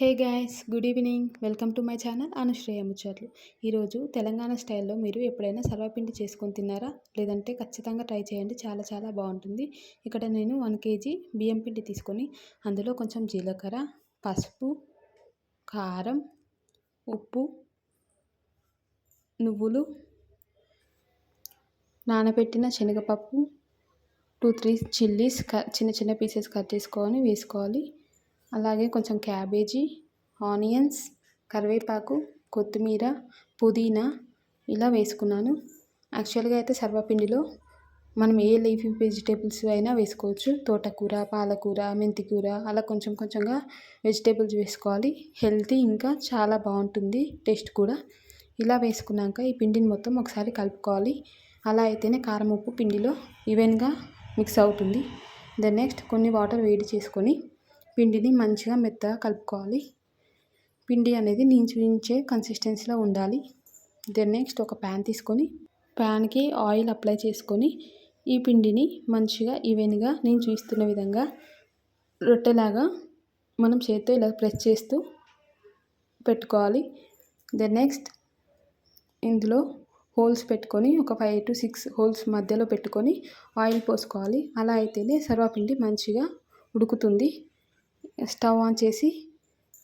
Hey guys good evening. Welcome to my channel Anushreya ముచ్చట్లు. ఈరోజు తెలంగాణ స్టైల్లో మీరు ఎప్పుడైనా సర్వపిండి చేసుకొని తిన్నారా? లేదంటే ఖచ్చితంగా ట్రై చేయండి చాలా చాలా బాగుంటుంది. ఇక్కడ నేను వన్ కేజీ బియ్యం పిండి తీసుకొని అందులో కొంచెం జీలకర్ర పసుపు కారం ఉప్పు నువ్వులు నానబెట్టిన శనగపప్పు టూ త్రీ చిల్లీస్ చిన్న చిన్న పీసెస్ కట్ చేసుకొని వేసుకోవాలి. అలాగే కొంచెం క్యాబేజీ ఆనియన్స్ కరివేపాకు కొత్తిమీర పుదీనా ఇలా వేసుకున్నాను. యాక్చువల్గా అయితే సర్వపిండిలో మనం ఏ లీఫీ వెజిటేబుల్స్ అయినా వేసుకోవచ్చు. తోటకూర పాలకూర మెంతికూర అలా కొంచెం కొంచెంగా వెజిటేబుల్స్ వేసుకోవాలి. హెల్తీ ఇంకా చాలా బాగుంటుంది టేస్ట్ కూడా. ఇలా వేసుకున్నాక ఈ పిండిని మొత్తం ఒకసారి కలుపుకోవాలి. అలా అయితేనే కారం ఉప్పు పిండిలో ఈవెన్గా మిక్స్ అవుతుంది. దెన్ నెక్స్ట్ కొన్ని వాటర్ వేడి చేసుకొని పిండిని మంచిగా మెత్తగా కలుపుకోవాలి. పిండి అనేది నీంచే కన్సిస్టెన్సీలో ఉండాలి. దెన్ నెక్స్ట్ ఒక ప్యాన్ తీసుకొని ప్యాన్కి ఆయిల్ అప్లై చేసుకొని ఈ పిండిని మంచిగా ఈవెన్గా నేను చూస్తున్న విధంగా రొట్టెలాగా మనం చేత్తో ఇలా ప్రెస్ చేస్తూ పెట్టుకోవాలి. దెన్ నెక్స్ట్ ఇందులో హోల్స్ పెట్టుకొని ఒక ఫైవ్ టు సిక్స్ హోల్స్ మధ్యలో పెట్టుకొని ఆయిల్ పోసుకోవాలి. అలా అయితేనే సర్వపిండి మంచిగా ఉడుకుతుంది. స్టవ్ ఆన్ చేసి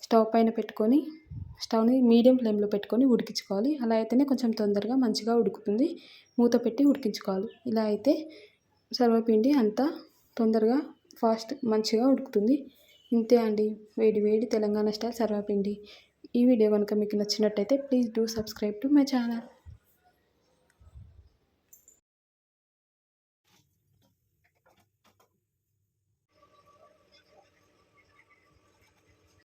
స్టవ్ పైన పెట్టుకొని స్టవ్ని మీడియం ఫ్లేమ్లో పెట్టుకొని ఉడికించుకోవాలి. అలా అయితేనే కొంచెం తొందరగా మంచిగా ఉడుకుతుంది. మూత పెట్టి ఉడికించుకోవాలి. ఇలా అయితే సర్వపిండి అంతా తొందరగా ఫాస్ట్ మంచిగా ఉడుకుతుంది. ఇంతే అండి. వేడి వేడి తెలంగాణ స్టైల్ సర్వపిండి. ఈ వీడియో కనుక మీకు నచ్చినట్టయితే please do subscribe to my channel.